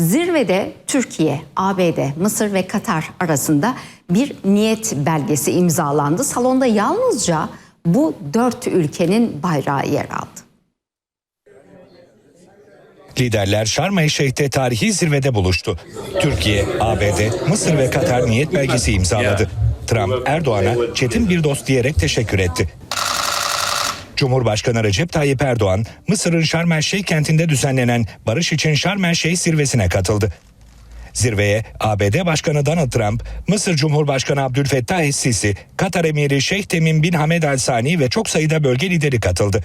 Zirvede Türkiye, ABD, Mısır ve Katar arasında bir niyet belgesi imzalandı. Salonda yalnızca bu dört ülkenin bayrağı yer aldı. Liderler Şarm El Şeyh'te tarihi zirvede buluştu. Türkiye, ABD, Mısır ve Katar niyet belgesi imzaladı. Trump Erdoğan'a çetin bir dost diyerek teşekkür etti. Cumhurbaşkanı Recep Tayyip Erdoğan, Mısır'ın Şarm El Şeyh kentinde düzenlenen Barış için Şarm El Şeyh zirvesine katıldı. Zirveye ABD Başkanı Donald Trump, Mısır Cumhurbaşkanı Abdülfettah Es-Sisi, Katar Emiri Şeyh Temim bin Hamed Al Sani ve çok sayıda bölge lideri katıldı.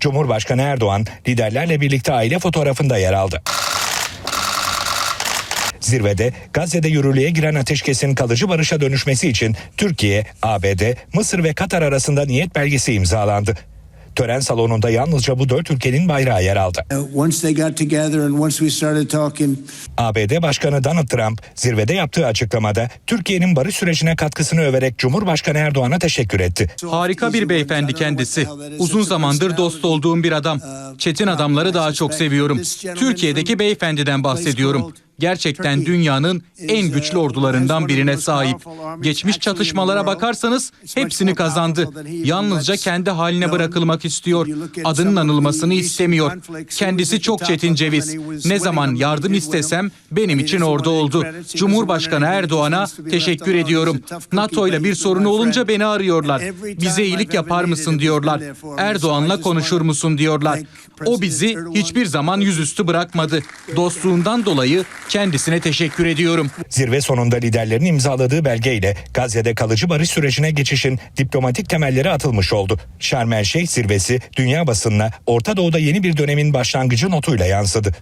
Cumhurbaşkanı Erdoğan liderlerle birlikte aile fotoğrafında yer aldı. Zirvede Gazze'de yürürlüğe giren ateşkesin kalıcı barışa dönüşmesi için Türkiye, ABD, Mısır ve Katar arasında niyet belgesi imzalandı. Tören salonunda yalnızca bu dört ülkenin bayrağı yer aldı. Uh, talking, ABD Başkanı Donald Trump zirvede yaptığı açıklamada Türkiye'nin barış sürecine katkısını överek Cumhurbaşkanı Erdoğan'a teşekkür etti. Harika bir beyefendi kendisi. Uzun zamandır dost olduğum bir adam. Çetin adamları daha çok seviyorum. Türkiye'deki beyefendiden bahsediyorum. Gerçekten dünyanın en güçlü ordularından birine sahip. Geçmiş çatışmalara bakarsanız hepsini kazandı. Yalnızca kendi haline bırakılmak istiyor. Adının anılmasını istemiyor. Kendisi çok çetin ceviz. Ne zaman yardım istesem benim için orada oldu. Cumhurbaşkanı Erdoğan'a teşekkür ediyorum. NATO ile bir sorunu olunca beni arıyorlar. Bize iyilik yapar mısın diyorlar. Erdoğan'la konuşur musun diyorlar. O bizi hiçbir zaman yüzüstü bırakmadı. Dostluğundan dolayı kendisine teşekkür ediyorum. Zirve sonunda liderlerin imzaladığı belgeyle Gazze'de kalıcı barış sürecine geçişin diplomatik temelleri atılmış oldu. Şarm El Şeyh zirvesi dünya basınına Orta Doğu'da yeni bir dönemin başlangıcı notuyla yansıdı.